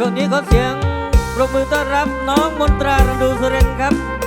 ช่วงนี้ขอเสียงปรบมือต้อนรับน้องมนตรารันดูสุเรนครับ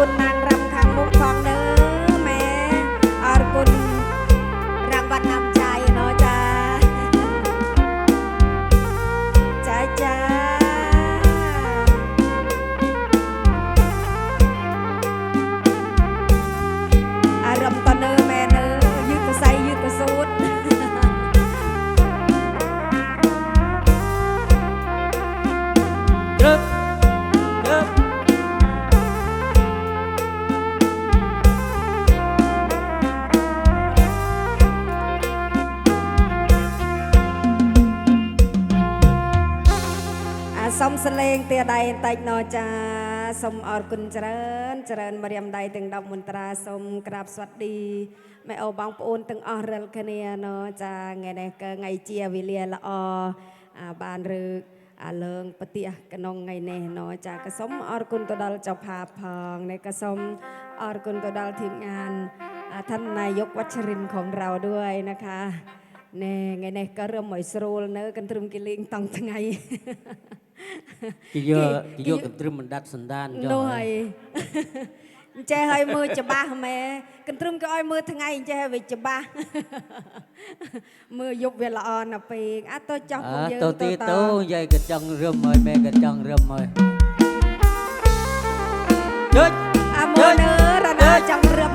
คุณนาง สเลงเตียใดไตนอจาสมอรกุณเจริญเจริญมารียมใดถึงดอกมนตราสมกราบสวัสดีแม่เอาบังปูนถึงอเรลคเนียนอจาไงเนี่ก็ไงเจียวิเลียละอบานรึกอาเลิงปฏิอยกนองไงเนนอจากกระสมอรกุณตัวดลเจ้าภาพพองในกระสมอรกุณตัวดลทีมงานท่านนายกวัชรินของเราด้วยนะคะแน่ไงเน่ก็เริ่มหมอยสรูลเนอะกันตรึมกิลิงตองทั้งไง ជីយកជីយកកន្ទ្រឹមបណ្ដាត់សណ្ដានចុះនោះហើយអញ្ចេះឲ្យមើលច្បាស់ម៉ែកន្ទ្រឹមក៏ឲ្យមើលថ្ងៃអញ្ចេះឲ្យវាច្បាស់មើលយប់វាល្អណាស់ពេកអាទៅចោះអើពួកយើងទៅទីទៅយាយក៏ចង់រឹមហើយម៉ែក៏ចង់រឹមហើយជើចអាមើលនៅរណាចង់រឹម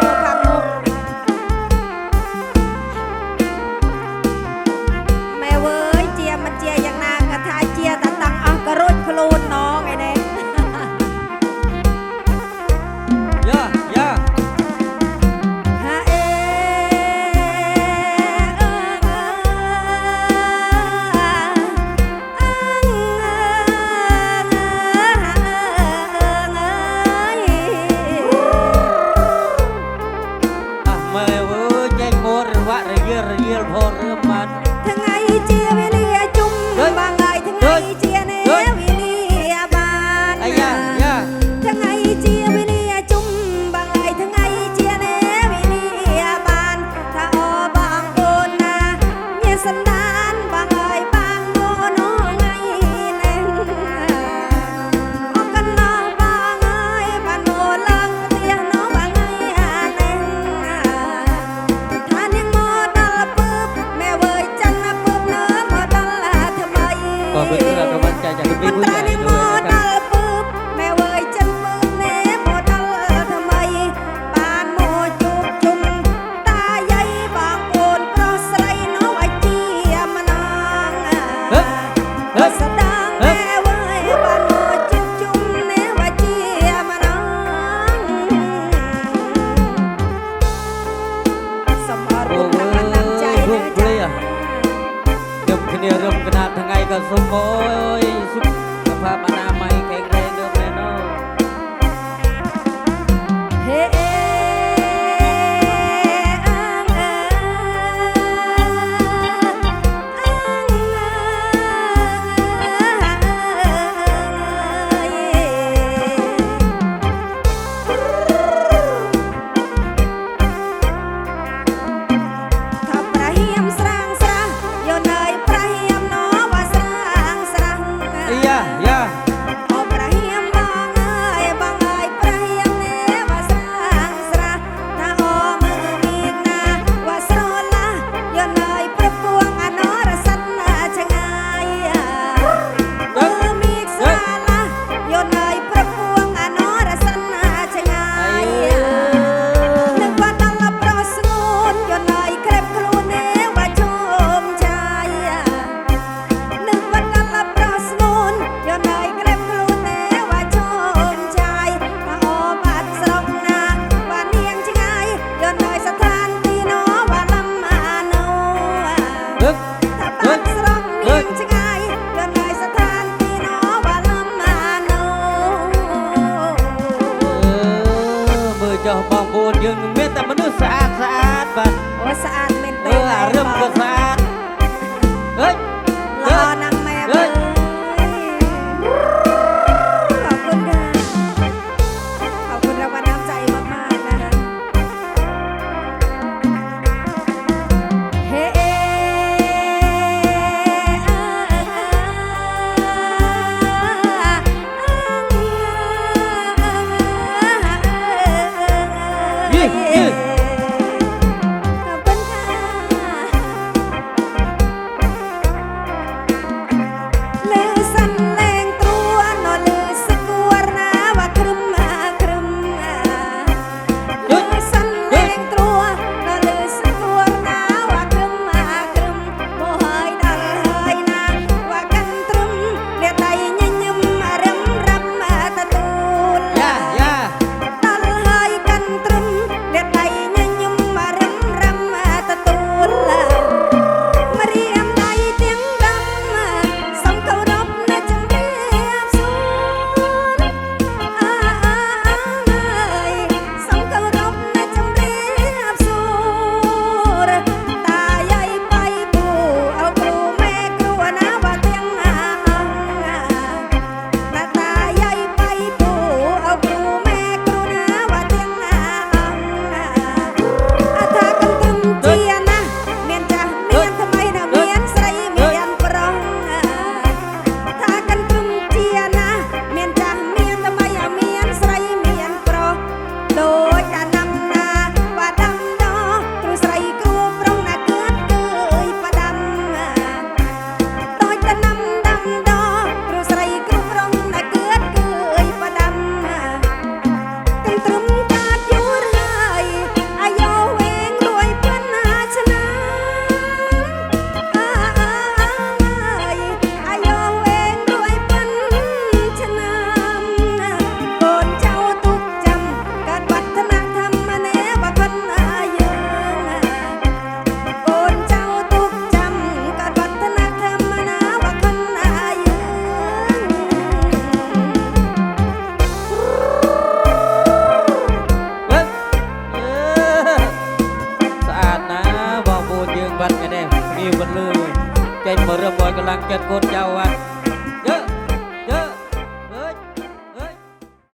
ណ 어서